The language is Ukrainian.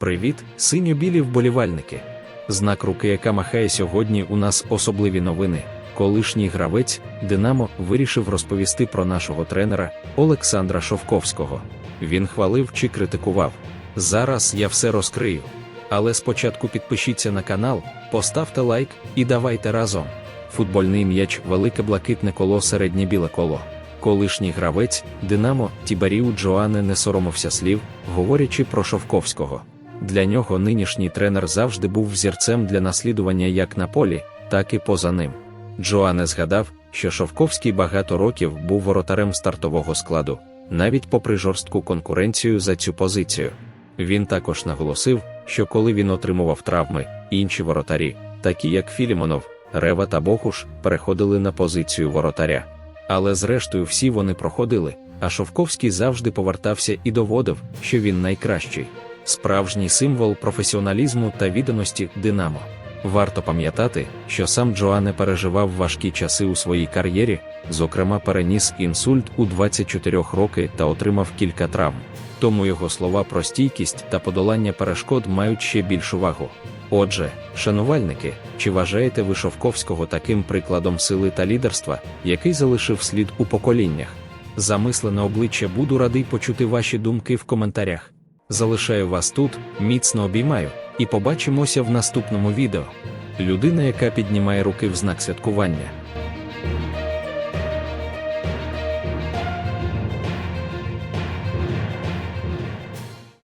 Привіт, синьо-білі вболівальники. Знак руки, яка махає сьогодні, у нас особливі новини. Колишній гравець Динамо вирішив розповісти про нашого тренера Олександра Шовковського. Він хвалив чи критикував. Зараз я все розкрию. Але спочатку підпишіться на канал, поставте лайк і давайте разом. Футбольний м'яч велике блакитне коло, середнє біле коло. Колишній гравець Динамо Тібаріу Джоане не соромився слів, говорячи про Шовковського. Для нього нинішній тренер завжди був взірцем для наслідування як на полі, так і поза ним. Джоане згадав, що Шовковський багато років був воротарем стартового складу, навіть попри жорстку конкуренцію за цю позицію. Він також наголосив, що коли він отримував травми, інші воротарі, такі як Філімонов, Рева та Бохуш, переходили на позицію воротаря. Але зрештою всі вони проходили, а Шовковський завжди повертався і доводив, що він найкращий справжній символ професіоналізму та відданості Динамо. Варто пам'ятати, що сам Джоане переживав важкі часи у своїй кар'єрі, зокрема переніс інсульт у 24 роки та отримав кілька травм. Тому його слова про стійкість та подолання перешкод мають ще більшу вагу. Отже, шанувальники, чи вважаєте ви Шовковського таким прикладом сили та лідерства, який залишив слід у поколіннях? Замислене обличчя буду радий почути ваші думки в коментарях. Залишаю вас тут, міцно обіймаю, і побачимося в наступному відео. Людина, яка піднімає руки в знак святкування.